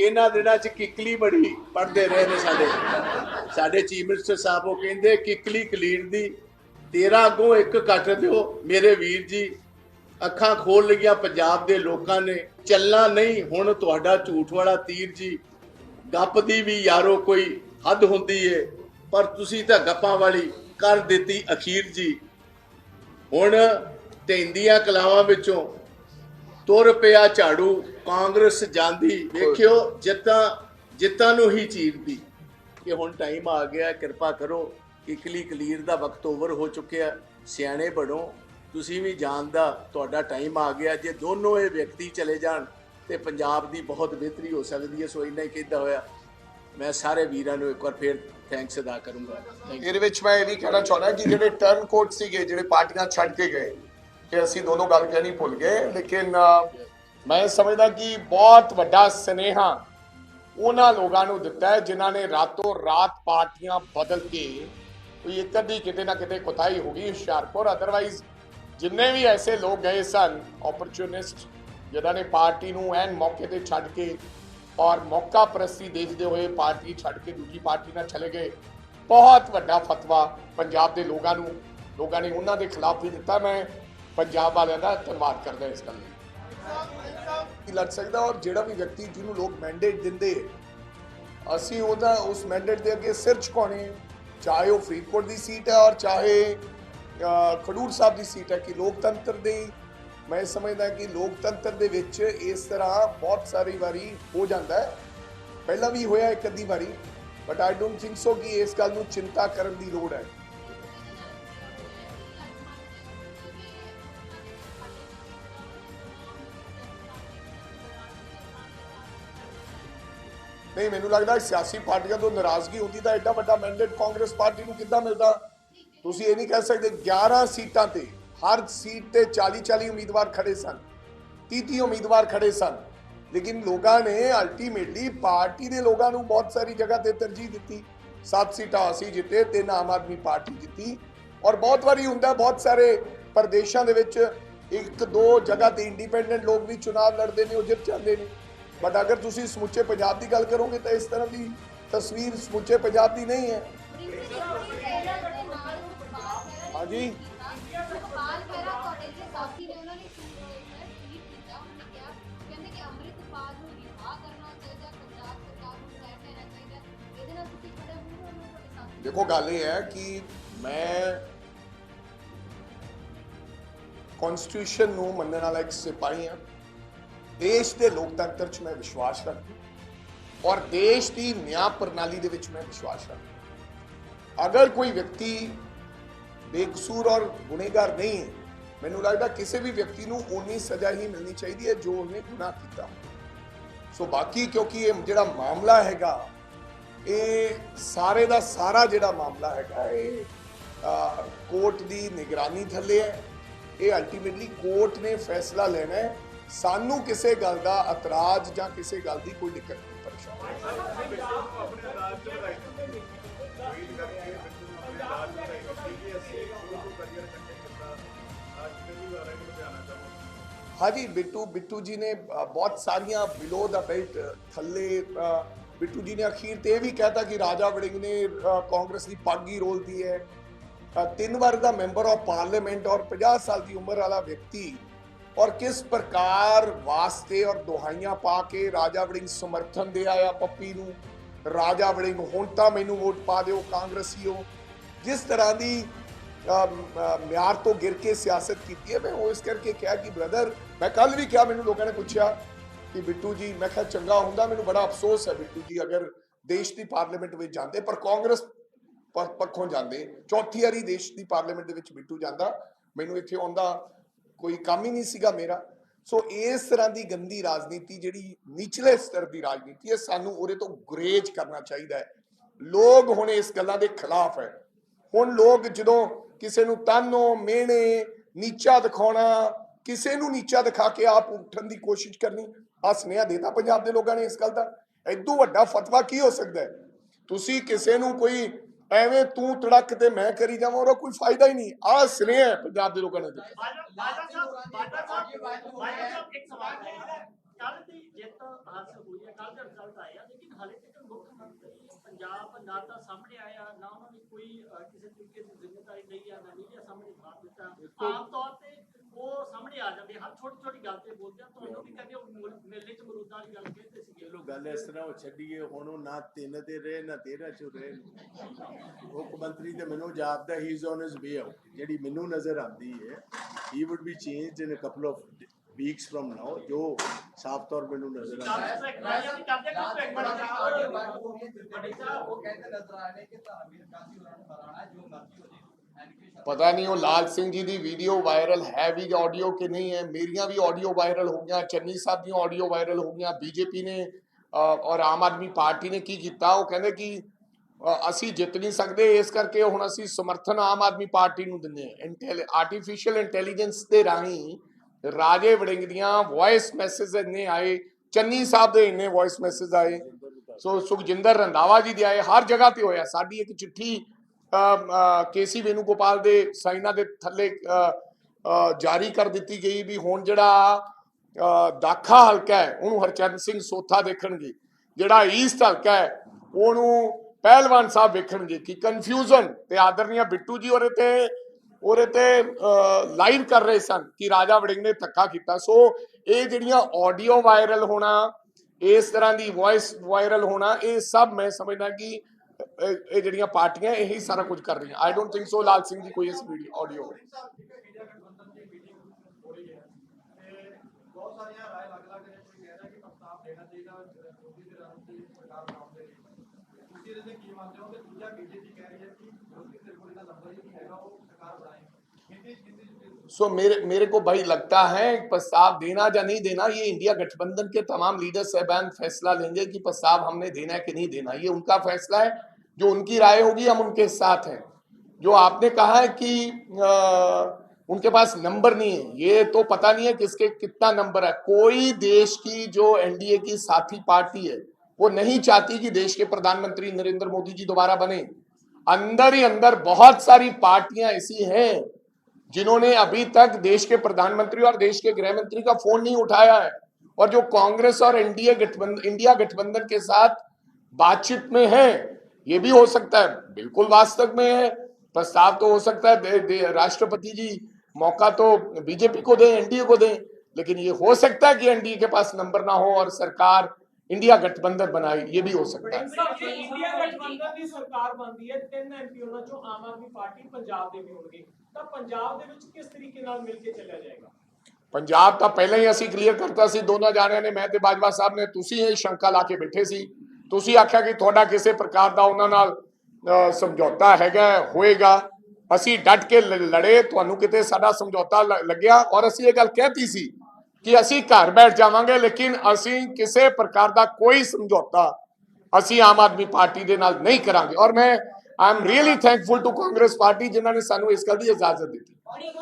ਇਹਨਾਂ ਦਿਨਾਂ 'ਚ ਕਿਕਲੀ ਬੜੀ ਪੜਦੇ ਰਹੇ ਨੇ ਸਾਡੇ। ਸਾਡੇ ਚੀਫ ਮਿਨਿਸਟਰ ਸਾਹਿਬ ਉਹ ਕਹਿੰਦੇ, ਕਿਕਲੀ ਕਲੀਰ ਦੀ, ਤੇਰਾ ਅੱਗੋਂ ਇੱਕ ਕੱਟ ਦਿਓ, ਮੇਰੇ ਵੀਰ ਜੀ, ਅੱਖਾਂ ਖੋਲ ਲਈਆਂ ਪੰਜਾਬ ਦੇ ਲੋਕਾਂ ਨੇ, ਚੱਲਣਾ ਨਹੀਂ, ਹੁਣ ਤੁਹਾਡਾ ਝੂਠ ਵਾਲਾ ਤੀਰ ਜੀ, ਗੱਪ ਦੀ ਵੀ ਯਾਰੋ ਕੋਈ ਹੱਦ ਹੁੰਦੀ ਏ, ਪਰ ਤੁਸੀਂ ਤਾਂ ਗੱਪਾਂ ਵਾਲੀ ਕਰ ਦਿੱਤੀ ਅਖੀਰ ਜੀ। ਹੁਣ ਤੈਂਦੀਆਂ ਕਲਾਵਾਂ ਵਿੱਚੋਂ ਤੁਰ ਪਿਆ ਝਾੜੂ ਕਾਂਗਰਸ ਜਾਂਦੀ ਵੇਖਿਓ ਜਿੱਤਾਂ ਜਿੱਤਾਂ ਨੂੰ ਹੀ ਚੀਰਦੀ। ਕਿ ਹੁਣ ਟਾਈਮ ਆ ਗਿਆ ਕਿਰਪਾ ਕਰੋ ਕਿਕਲੀ ਕਲੀਰ ਦਾ ਵਕਤ ਓਵਰ ਹੋ ਚੁੱਕਿਆ ਸਿਆਣੇ ਬਣੋ। ਤੁਸੀਂ ਵੀ ਜਾਣਦਾ ਤੁਹਾਡਾ ਟਾਈਮ ਆ ਗਿਆ। ਜੇ ਦੋਨੋਂ ਇਹ ਵਿਅਕਤੀ ਚਲੇ ਜਾਣ ਤੇ ਪੰਜਾਬ ਦੀ ਬਹੁਤ ਬਿਹਤਰੀ ਹੋ ਸਕਦੀ ਹੈ। ਸੋ ਇੰਨਾ ਹੀ ਕਹਿੰਦਾ ਹੋਇਆ ਮੈਂ ਸਾਰੇ ਵੀਰਾਂ ਨੂੰ ਇੱਕ ਵਾਰ ਫੇਰ ਥੈਂਕਸ ਅਦਾ ਕਰੂੰਗਾ। ਇਹਦੇ ਵਿੱਚ ਮੈਂ ਇਹ ਵੀ ਕਹਿਣਾ ਚਾਹੁੰਦਾ ਕਿ ਜਿਹੜੇ ਟਰਨ ਕੋਡ ਸੀਗੇ ਜਿਹੜੇ ਪਾਰਟੀਆਂ ਛੱਡ ਕੇ ਗਏ ਕਿ ਅਸੀਂ ਦੋਨੋਂ ਗੱਲ ਕਹਿਣੀ ਭੁੱਲ ਗਏ ਲੇਕਿਨ ਮੈਂ ਸਮਝਦਾ ਕਿ ਬਹੁਤ ਵੱਡਾ ਸਨੇਹਾ ਉਹਨਾਂ ਲੋਕਾਂ ਨੂੰ ਦਿੱਤਾ ਹੈ ਜਿਨ੍ਹਾਂ ਨੇ ਰਾਤੋਂ ਰਾਤ ਪਾਰਟੀਆਂ ਬਦਲ ਕੇ ਕੋਈ ਇੱਕ ਅੱਧੀ ਕਿਤੇ ਨਾ ਕਿਤੇ ਕੁਤਾਈ ਹੋ ਗਈ ਹੁਸ਼ਿਆਰਪੁਰ। ਅਦਰਵਾਈਜ਼ ਜਿੰਨੇ ਵੀ ਐਸੇ ਲੋਕ ਗਏ ਸਨ ਓਪਰਚੁਨਿਸਟ ਜਿਨ੍ਹਾਂ ਨੇ ਪਾਰਟੀ ਨੂੰ ਐਨ ਮੌਕੇ ਤੇ ਛੱਡ ਕੇ ਔਰ ਮੌਕਾ ਪ੍ਰਸਤੀ ਦੇਖਦੇ ਹੋਏ ਪਾਰਟੀ ਛੱਡ ਕੇ ਦੂਜੀ ਪਾਰਟੀ ਨਾਲ ਚਲੇ ਗਏ। ਬਹੁਤ ਵੱਡਾ ਫਤਵਾ ਪੰਜਾਬ ਦੇ ਲੋਕਾਂ ਨੂੰ, ਲੋਕਾਂ ਨੇ ਉਹਨਾਂ ਦੇ ਖਿਲਾਫ ਵੀ ਦਿੱਤਾ। ਮੈਂ ਪੰਜਾਬ ਵਾਲਿਆਂ ਦਾ ਧੰਨਵਾਦ ਕਰਦਾ ਇਸ ਗੱਲ ਲਈ। ਕੀ ਲੱਗ ਸਕਦਾ ਔਰ ਜਿਹੜਾ ਵੀ ਵਿਅਕਤੀ ਜਿਹਨੂੰ ਲੋਕ ਮੈਂਡੇਟ ਦਿੰਦੇ ਅਸੀਂ ਉਹਦਾ, ਉਸ ਮੈਂਡੇਟ ਦੇ ਅੱਗੇ ਸਿਰ ਝੁਕਾਉਣੇ ਚਾਹੇ ਉਹ ਫਰੀਦਕੋਟ ਦੀ ਸੀਟ ਹੈ ਔਰ ਚਾਹੇ ਖਡੂਰ ਸਾਹਿਬ ਦੀ ਸੀਟ ਹੈ ਕਿ ਲੋਕਤੰਤਰ ਦੇ। ਮੈਂ ਸਮਝਦਾ ਕਿ ਲੋਕਤੰਤਰ ਦੇ ਵਿੱਚ ਇਸ ਤਰ੍ਹਾਂ ਬਹੁਤ ਸਾਰੀ ਵਾਰੀ ਹੋ ਜਾਂਦਾ ਹੈ। ਪਹਿਲਾਂ ਵੀ ਹੋਇਆ ਇੱਕ ਅੱਧੀ ਵਾਰੀ but I don't think so ਕਿ ਇਸ ਗੱਲ ਨੂੰ ਚਿੰਤਾ ਕਰਨ ਦੀ ਲੋੜ ਹੈ। ਨਹੀਂ, ਮੈਨੂੰ ਲੱਗਦਾ ਸਿਆਸੀ ਪਾਰਟੀਆਂ ਤੋਂ ਨਾਰਾਜ਼ਗੀ ਹੁੰਦੀ ਤਾਂ ਐਡਾ ਵੱਡਾ ਮੈਂਡੇਟ ਕਾਂਗਰਸ ਪਾਰਟੀ ਨੂੰ ਕਿੱਦਾਂ ਮਿਲਦਾ? ਤੁਸੀਂ ਇਹ ਨਹੀਂ ਕਹਿ ਸਕਦੇ 11 ਸੀਟਾਂ ਤੇ ਹਰ ਸੀਟ ਤੇ 40 40 ਉਮੀਦਵਾਰ ਖੜੇ ਸਨ 30 30 ਉਮੀਦਵਾਰ ਖੜੇ ਸਨ। ਲੇਕਿਨ ਲੋਕਾਂ ਨੇ ਅਲਟੀਮੇਟਲੀ ਪਾਰਟੀ ਦੇ ਲੋਕਾਂ ਨੂੰ ਬਹੁਤ ਸਾਰੀ ਜਗ੍ਹਾ ਤੇ ਤਰਜੀਹ ਦਿੱਤੀ। ਸੱਤ ਸੀਟਾਂ ਅਸੀਂ ਜਿੱਤੇ, ਤਿੰਨ ਆਮ ਆਦਮੀ ਪਾਰਟੀ ਜਿੱਤੀ। ਔਰ ਬਹੁਤ ਵਾਰੀ ਹੁੰਦਾ, ਬਹੁਤ ਸਾਰੇ ਪ੍ਰਦੇਸ਼ਾਂ ਦੇ ਵਿੱਚ ਇੱਕ ਦੋ ਜਗ੍ਹਾ ਤੇ ਇੰਡੀਪੈਂਡੈਂਟ ਲੋਕ ਵੀ ਚੁਣਾਵ ਲੜਦੇ ਨੇ, ਉਹ ਜਿੱਤ ਜਾਂਦੇ ਨੇ। ਬਟ ਅਗਰ ਤੁਸੀਂ ਸਮੁੱਚੇ ਪੰਜਾਬ ਦੀ ਗੱਲ ਕਰੋਗੇ ਤਾਂ ਇਸ ਤਰ੍ਹਾਂ ਦੀ ਤਸਵੀਰ ਸਮੁੱਚੇ ਪੰਜਾਬ ਦੀ ਨਹੀਂ ਹੈ। ਹਾਂਜੀ। ਦੇਖੋ, ਗੱਲ ਇਹ ਹੈ ਕਿ ਮੈਂ ਕਨਸਟੀਟਿਊਸ਼ਨ ਨੂੰ ਮੰਨਣ ਵਾਲਾ ਇੱਕ ਸਿਪਾਹੀ ਹਾਂ। ਦੇਸ਼ ਦੇ ਲੋਕਤੰਤਰ 'ਚ ਮੈਂ ਵਿਸ਼ਵਾਸ ਰੱਖਦਾ ਔਰ ਦੇਸ਼ ਦੀ ਨਿਆਂ ਪ੍ਰਣਾਲੀ ਦੇ ਵਿੱਚ ਮੈਂ ਵਿਸ਼ਵਾਸ ਰੱਖਦਾ ਅਗਰ ਕੋਈ ਵਿਅਕਤੀ ਬੇਕਸੂਰ ਔਰ ਗੁਨੇਗਾਰ ਨਹੀਂ ਹੈ, ਮੈਨੂੰ ਲੱਗਦਾ ਕਿਸੇ ਵੀ ਵਿਅਕਤੀ ਨੂੰ ਓਨੀ ਸਜ਼ਾ ਹੀ ਮਿਲਣੀ ਚਾਹੀਦੀ ਹੈ ਜੋ ਉਹਨੇ ਗੁਨਾਹ ਕੀਤਾ। ਸੋ ਬਾਕੀ ਕਿਉਂਕਿ ਇਹ ਜਿਹੜਾ ਮਾਮਲਾ ਹੈਗਾ, ਇਹ ਸਾਰੇ ਦਾ ਸਾਰਾ ਜਿਹੜਾ ਮਾਮਲਾ ਹੈਗਾ, ਇਹ ਕੋਰਟ ਦੀ ਨਿਗਰਾਨੀ ਥੱਲੇ ਹੈ। ਇਹ ਅਲਟੀਮੇਟਲੀ ਕੋਰਟ ਨੇ ਫੈਸਲਾ ਲੈਣਾ ਹੈ ਸਾਨੂੰ ਕਿਸੇ ਗੱਲ ਦਾ ਇਤਰਾਜ਼ ਜਾਂ ਕਿਸੇ ਗੱਲ ਦੀ ਕੋਈ ਦਿੱਕਤ ਨਹੀਂ, ਪਰੇਸ਼ਾਨੀ ਹਾਂਜੀ, ਬਿੱਟੂ ਬਿੱਟੂ ਜੀ ਨੇ ਬਹੁਤ ਸਾਰੀਆਂ ਬਿਲੋ ਦਾ ਬੈਲਟ ਥੱਲੇ ਬਿੱਟੂ ਜੀ ਨੇ ਅਖੀਰ ਤੇ ਇਹ ਵੀ ਕਹਿਤਾ ਕਿ ਰਾਜਾ ਵੜਿੰਗ ਨੇ ਕਾਂਗਰਸ ਦੀ ਪੱਗ ਹੀ ਰੋਲਦੀ ਹੈ। ਤਿੰਨ ਵਾਰ ਦਾ ਮੈਂਬਰ ਆਫ ਪਾਰਲੀਮੈਂਟ ਔਰ 50 ਸਾਲ ਦੀ ਉਮਰ ਵਾਲਾ ਵਿਅਕਤੀ ਔਰ ਕਿਸ ਪ੍ਰਕਾਰ ਵਾਸਤੇ ਔਰ ਦੁਹਾਈਆਂ ਪਾ ਕੇ ਰਾਜਾ ਵੜਿੰਗ ਸਮਰਥਨ ਦੇ ਆਇਆ ਪੱਪੀ ਨੂੰ? ਰਾਜਾ ਵੜਿੰਗ, ਹੁਣ ਤਾਂ ਮੈਨੂੰ ਵੋਟ ਪਾ ਦਿਓ ਕਾਂਗਰਸੀਓ। ਜਿਸ ਤਰ੍ਹਾਂ ਦੀ ਮਿਆਰ ਤੋਂ ਗਿਰ ਕੇ ਸਿਆਸਤ ਕੀਤੀ ਹੈ, ਮੈਂ ਉਹ ਇਸ ਕਰਕੇ ਕਿਹਾ ਕਿ ਬ੍ਰਦਰ ਮੈਂ ਕੱਲ ਵੀ ਕਿਹਾ, ਮੈਨੂੰ ਲੋਕਾਂ ਨੇ ਪੁੱਛਿਆ ਕਿ ਬਿੱਟੂ ਜੀ, ਮੈਂ ਕਿਹਾ ਚੰਗਾ ਹੁੰਦਾ, ਮੈਨੂੰ ਬੜਾ ਅਫਸੋਸ ਹੈ ਬਿੱਟੂ ਜੀ, ਅਗਰ ਦੇਸ਼ ਦੀ ਪਾਰਲੀਮੈਂਟ ਵਿੱਚ ਜਾਂਦੇ, ਪਰ ਕਾਂਗਰਸ ਪੱਖੋਂ ਜਾਂਦੇ, ਚੌਥੀ ਵਾਰੀ ਦੇਸ਼ ਦੀ ਪਾਰਲੀਮੈਂਟ ਦੇ ਵਿੱਚ ਬਿੱਟੂ ਜਾਂਦਾ, ਮੈਨੂੰ ਇੱਥੇ ਆਉਂਦਾ ਕੋਈ ਕੰਮ ਹੀ ਨਹੀਂ ਸੀਗਾ ਮੇਰਾ। ਸੋ ਇਸ ਤਰ੍ਹਾਂ ਦੀ ਗੰਦੀ ਰਾਜਨੀਤੀ ਜਿਹੜੀ ਨਿਚਲੇ ਸਤਰ ਦੀ ਰਾਜਨੀਤੀ ਹੈ, ਸਾਨੂੰ ਉਹਦੇ ਤੋਂ ਗੁਰੇਜ ਕਰਨਾ ਚਾਹੀਦਾ ਹੈ। ਲੋਕ ਹੁਣ ਇਸ ਗੱਲਾਂ ਦੇ ਖਿਲਾਫ ਹੈ। ਹੁਣ ਲੋਕ ਜਦੋਂ ਕਿਸੇ ਨੂੰ ਤਾਨੋ ਮਿਹਣੇ, ਨੀਚਾ ਦਿਖਾਉਣਾ, ਕਿਸੇ ਨੂੰ ਨੀਚਾ ਦਿਖਾ ਕੇ ਆਪ ਉੱਠਣ ਦੀ ਕੋਸ਼ਿਸ਼ ਕਰਨੀ ਆ ਸੁਨੇਹਾ ਦੇਤਾ ਪੰਜਾਬ ਦੇ ਲੋਕਾਂ ਨੇ ਇਸ ਗੱਲ ਦਾ। ਐਦੋਂ ਵੱਡਾ ਫਤਵਾ ਕੀ ਹੋ ਸਕਦਾ ਹੈ? ਤੁਸੀਂ ਕਿਸੇ ਨੂੰ ਕੋਈ ਐਵੇਂ ਤੂੰ ਤੜਕ ਤੇ ਮੈਂ ਕਰੀ ਜਾਵਾਂ ਉਹਦਾ ਕੋਈ ਫਾਇਦਾ ਹੀ ਨਹੀਂ। ਆ ਸੁਨੇਹਾ ਹੈ ਪੰਜਾਬ ਦੇ ਲੋਕਾਂ ਨੇ ਦਿੱਤਾ ਬਾਜਾ ਸਾਹਿਬ ਬਾਜਾ ਸਾਹਿਬ ਬਾਜਾ ਸਾਹਿਬ ਇੱਕ ਸਵਾਲ ਹੈ ਕੱਲ ਦੀ ਜਿੱਤ ਹਾਸਲ ਹੋਈ ਹੈ ਕੱਲ ਦਾ ਰਿਜ਼ਲਟ ਆਇਆ ਲੇਕਿਨ ਹਾਲੇ ਤੱਕ ਮੁੱਖ ਮੰਤਰੀ ਪੰਜਾਬ ਨਾ ਤਾਂ ਸਾਹਮਣੇ ਆਇਆ ਨਾ ਉਹਨਾਂ ਨੇ ਕੋਈ ਅਹ, ਕਿਸੇ ਤਰੀਕੇ ਦੀ ਜ਼ਿੰਮੇਵਾਰੀ ਲਈ ਆ ਨਾ ਮੀਡੀਆ ਸਾਹਮਣੇ ਜਵਾਬ ਦਿੱਤਾ ਆਮ ਤੌਰ ਤੇ ਉਹ ਸਾਹਮਣੇ ਆ ਜਾਂਦੇ ਹਰ ਛੋਟੀ ਛੋਟੀ ਗੱਲ ਤੇ ਬੋਲਦੇ ਆ ਤੁਹਾਨੂੰ ਵੀ ਕਹਿੰਦੇ ਉਹ ਮੁਲ- 'ਚ ਮਰੂਦਾਂ ਵਾਲੀ ਗੱਲ ਕਹਿੰਦੇ ਸੀਗੇ। ਚਲੋ ਗੱਲ ਇਸ ਤਰ੍ਹਾਂ ਉਹ ਛੱਡੀਏ ਹੁਣ ਉਹ ਨਾ ਤਿੰਨ ਤੇ ਰਹੇ ਨਾ ਤੇਰਾਂ ਚ ਰਹੇ। ਮੁੱਖ ਮੰਤਰੀ ਤੇ ਮੈਨੂੰ ਜਾਪਦਾ he is on his way out ਜਿਹੜੀ ਮੈਨੂੰ ਨਜ਼ਰ ਆਉਂਦੀ ਹੈ he would be changed in a couple of weeks from now ਜੋ ਸਾਫ਼ ਤੌਰ ਮੈਨੂੰ ਨਜ਼ਰ ਆਉਂਦਾ ਹੈ। ਕਰਦੇ ਕਰਦੇ ਕਰਦੇ ਇੱਕ ਮਿੰਟ ਉਹ ਕਹਿੰਦੇ ਨਜ਼ਰ ਆ ਰਹੇ ਹੋ ਪਤਾ ਨਹੀਂ ਉਹ ਲਾਲ ਸਿੰਘ ਜੀ ਦੀ ਵੀਡੀਓ ਵਾਇਰਲ ਹੈ ਵੀ ਆਡੀਓ ਕਿ ਨਹੀਂ ਹੈ। ਮੇਰੀਆਂ ਵੀ ਆਡੀਓ ਵਾਇਰਲ ਹੋ ਗਈਆਂ, ਚੰਨੀ ਸਾਹਿਬ ਦੀਆਂ ਆਡੀਓ ਵਾਇਰਲ ਹੋ ਗਈਆਂ ਬੀਜੇਪੀ ਨੇ ਔਰ ਆਮ ਆਦਮੀ ਪਾਰਟੀ ਨੇ ਕੀ ਕੀਤਾ? ਉਹ ਕਹਿੰਦੇ ਕਿ ਅਸੀਂ ਜਿੱਤ ਨਹੀਂ ਸਕਦੇ, ਇਸ ਕਰਕੇ ਹੁਣ ਅਸੀਂ ਸਮਰਥਨ ਆਮ ਆਦਮੀ ਪਾਰਟੀ ਨੂੰ ਦਿੰਦੇ ਹਾਂ। ਆਰਟੀਫੀਸ਼ੀਅਲ ਇੰਟੈਲੀਜੈਂਸ ਦੇ ਰਾਹੀਂ ਰਾਜੇ ਵੜਿੰਗ ਦੀਆਂ ਵੌਇਸ ਮੈਸੇਜ ਇੰਨੇ ਆਏ, ਚੰਨੀ ਸਾਹਿਬ ਦੇ ਇੰਨੇ ਵੌਇਸ ਮੈਸੇਜ ਆਏ। ਸੋ ਸੁਖਜਿੰਦਰ ਰੰਧਾਵਾ ਜੀ ਦੇ ਆਏ, ਹਰ ਜਗ੍ਹਾ ਤੇ ਹੋਇਆ। ਸਾਡੀ ਇੱਕ ਚਿੱਠੀ ਕੇਸੀ ਵੇਨੂਗੋਪਾਲ ਦੇ ਸਾਈਨਾ ਦੇ ਥੱਲੇ ਜਾਰੀ ਕਰ ਦਿੱਤੀ ਗਈ ਵੀ ਹੁਣ ਜਿਹੜਾ ਦਾਖਾ ਹਲਕਾ ਹੈ, ਉਹਨੂੰ ਹਰਚੰਦ ਸਿੰਘ ਸੋਥਾ ਦੇਖਣਗੇ। ਜਿਹੜਾ ਈਸਟ ਹਲਕਾ ਹੈ, ਉਹਨੂੰ ਪਹਿਲਵਾਨ ਸਾਹਿਬ ਵੇਖਣਗੇ ਕਿ ਕਨਫਿਊਜ਼ਨ ਤੇ ਆਦਰਨੀਆ ਬਿੱਟੂ ਜੀ ਉਹਦੇ ਤੇ ਉਹਦੇ ਤੇ ਲਾਈਵ ਕਰ ਰਹੇ ਸਨ ਕਿ ਰਾਜਾ ਵੜਿੰਗ ਨੇ ਧੱਕਾ ਕੀਤਾ। ਸੋ ਇਹ ਜਿਹੜੀਆਂ ਆਡੀਓ ਵਾਇਰਲ ਹੋਣਾ, ਇਸ ਤਰ੍ਹਾਂ ਦੀ ਵੌਇਸ ਵਾਇਰਲ ਹੋਣਾ, ਇਹ ਸਭ ਮੈਂ ਸਮਝਦਾ ਕਿ ਇਹ ਇਹ ਜਿਹੜੀਆਂ ਪਾਰਟੀਆਂ ਇਹੀ ਸਾਰਾ ਕੁਝ ਕਰ ਰਹੀਆਂ I don't think so Lal Singh ਦੀ ਕੋਈ ਇਸ ਵੀਡੀਓ ਆਡੀਓ ਬਹੁਤ ਸਾਰੀਆਂ ਰਾਏ ਲੱਗ ਲੱਗ ਨੇ ਕੋਈ ਕਹਿ ਰਿਹਾ ਕਿ ਪ੍ਰਸਤਾਵ ਦੇਣਾ ਚਾਹੀਦਾ ਵਿਰੋਧੀ ਦੇ ਰਾਜ ਦੀ ਸਰਕਾਰ ਬਣਾਉਣ ਦੇ ਲਈ ਤੁਸੀਂ ਇਹਦੇ ਤੇ ਕੀ ਮੰਨਦੇ ਹੋ ਤੇ ਦੂਜਾ ਬੀਜੇਪੀ ਕਹਿ ਰਹੀ ਹੈ ਕਿ ਵਿਰੋਧੀ ਧਿਰ ਕੋਲ ਇਹਦਾ ਨੰਬਰ ਹੀ ਨਹੀਂ ਹੈਗਾ ਉਹ ਸਰਕਾਰ ਬਣਾਏ ਹਿੰਦੀ ਹਿੰਦੀ सो मेरे मेरे को भाई लगता है प्रस्ताव देना या नहीं देना ये इंडिया गठबंधन के तमाम लीडर साहबान फैसला लेंगे कि प्रस्ताव हमने देना है कि नहीं देना ये उनका फैसला है जो उनकी राय होगी हम उनके साथ हैं। जो आपने कहा है कि अ, उनके पास नंबर नहीं है ये तो पता नहीं है किसके कितना नंबर है। कोई देश की जो एनडीए की साथी पार्टी है वो नहीं चाहती कि देश के प्रधानमंत्री नरेंद्र मोदी जी दोबारा बने। अंदर ही अंदर बहुत सारी पार्टियाँ ऐसी हैं जिन्होंने अभी तक देश के प्रधानमंत्री और देश के गृह मंत्री का फ़ोन नहीं उठाया है। और जो कांग्रेस और एनडीए गठबंधन इंडिया गठबंधन के साथ बातचीत में है ये भी हो सकता है बिल्कुल वास्तव में है प्रस्ताव तो हो सकता है दे, दे, राष्ट्रपति जी मौका तो बीजेपी को दें एनडीए को दें लेकिन ये हो सकता है कि एनडीए के पास नंबर ना हो और सरकार इंडिया गठबंधन बनाए ये भी हो सकता है ਸਾਹਿਬ ਜੇ ਇੰਡੀਆ ਗਠਬੰਧਨ ਦੀ ਸਰਕਾਰ ਬਣਦੀ ਹੈ ਤਿੰਨ ਐਮਪੀ ਉਹਨਾਂ ਚੋਂ ਆਮ ਆਦਮੀ ਪਾਰਟੀ ਪੰਜਾਬ ਦੇ ਵੀ ਹੋਣਗੇ ਤਾਂ ਪੰਜਾਬ ਦੇ ਵਿੱਚ ਕਿਸ ਤਰੀਕੇ ਨਾਲ ਮਿਲ ਕੇ ਚੱਲਿਆ ਜਾਏਗਾ ਪੰਜਾਬ ਤਾਂ ਪਹਿਲਾਂ ਹੀ ਅਸੀਂ ਕਲੀਅਰ ਕਰਤਾ ਸੀ ਦੋਨਾਂ ਜਾਣਿਆਂ ਨੇ ਮੈਂ ਤੇ ਬਾਜਵਾ ਸਾਹਿਬ ਨੇ ਤੁਸੀਂ ਇਹ ਸ਼ੰਕਾ ਲਾ ਕੇ ਬੈਠੇ ਸੀ ਤੁਸੀਂ ਆਖਿਆ ਕਿ ਤੁਹਾਡਾ ਕਿਸੇ ਪ੍ਰਕਾਰ ਦਾ ਉਹਨਾਂ ਨਾਲ ਸਮਝੌਤਾ ਹੈਗਾ, ਹੋਏਗਾ। ਅਸੀਂ ਡਟ ਕੇ ਲੜੇ, ਤੁਹਾਨੂੰ ਕਿਤੇ ਸਾਡਾ ਸਮਝੌਤਾ ਲੱਗਿਆ ਔਰ ਅਸੀਂ ਇਹ ਗੱਲ ਕਹਿਤੀ ਸੀ ਕਿ ਅਸੀਂ ਘਰ ਬੈਠ ਜਾਵਾਂਗੇ, ਲੇਕਿਨ ਅਸੀਂ ਕਿਸੇ ਪ੍ਰਕਾਰ ਦਾ ਕੋਈ ਸਮਝੌਤਾ ਅਸੀਂ ਆਮ ਆਦਮੀ ਪਾਰਟੀ ਦੇ ਨਾਲ ਨਹੀਂ ਕਰਾਂਗੇ। ਔਰ ਮੈਂ I am really thankful to Congress party ਜਿਨ੍ਹਾਂ ਨੇ ਸਾਨੂੰ ਇਸ ਗੱਲ ਦੀ ਇਜਾਜ਼ਤ ਦਿੱਤੀ।